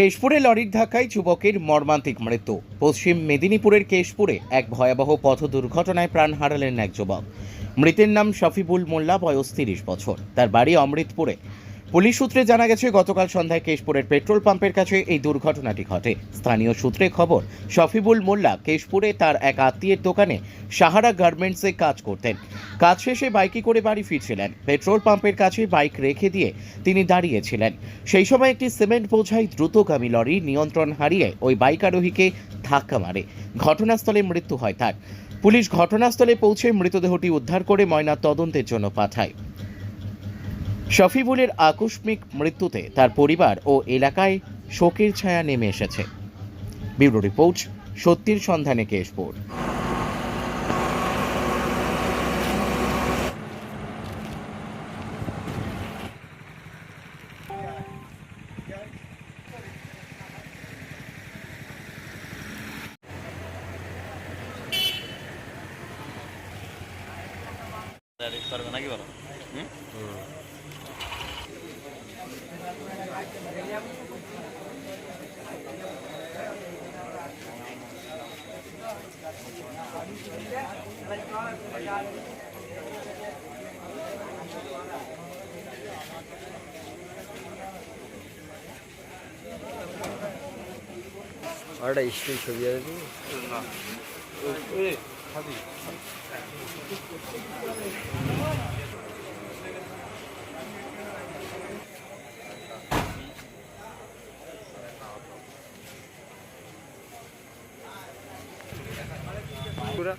কেশপুরে লরির ধাক্কায় যুবকের মর্মান্তিক মৃত্যু। পশ্চিম মেদিনীপুরের কেশপুরে এক ভয়াবহ পথ দুর্ঘটনায় প্রাণ হারালেন এক যুবক। মৃতের নাম শফিবুল মোল্লা, বয়স তিরিশ বছর। তার বাড়ি অমৃতপুরে। পুলিশ সূত্রে জানা গেছে, গতকাল সন্ধ্যায় কেশপুরের পেট্রোল পাম্পের কাছে এই দুর্ঘটনাটি ঘটে। স্থানীয় সূত্রে খবর, শফিবুল মোল্লা কেশপুরে তার এক আত্মীয়ের দোকানে সাহারা গার্মেন্টসে কাজ করতেন। কাজ শেষে বাইকে করে বাড়ি ফিরছিলেন। পেট্রোল পাম্পের কাছে বাইক রেখে দিয়ে তিনি দাঁড়িয়েছিলেন। সেই সময় একটি সিমেন্ট বোঝাই দ্রুতগামী লরি নিয়ন্ত্রণ হারিয়ে ওই বাইক আরোহীকে ধাক্কা মারে। ঘটনাস্থলে মৃত্যু হয় তার। পুলিশ ঘটনাস্থলে পৌঁছে মৃতদেহটি উদ্ধার করে ময়না তদন্তের জন্য পাঠায়। শফিবুলের আকস্মিক মৃত্যুতে তার পরিবার ও এলাকায় শোকের ছায়া নেমে এসেছে। ব্যুরো রিপোর্ট সত্যির সন্ধানে কেশপুর। ডাইরেক্ট পারবে নাকি বলো হুম? আর একটা স্টিল ছবি আছে? না Pura.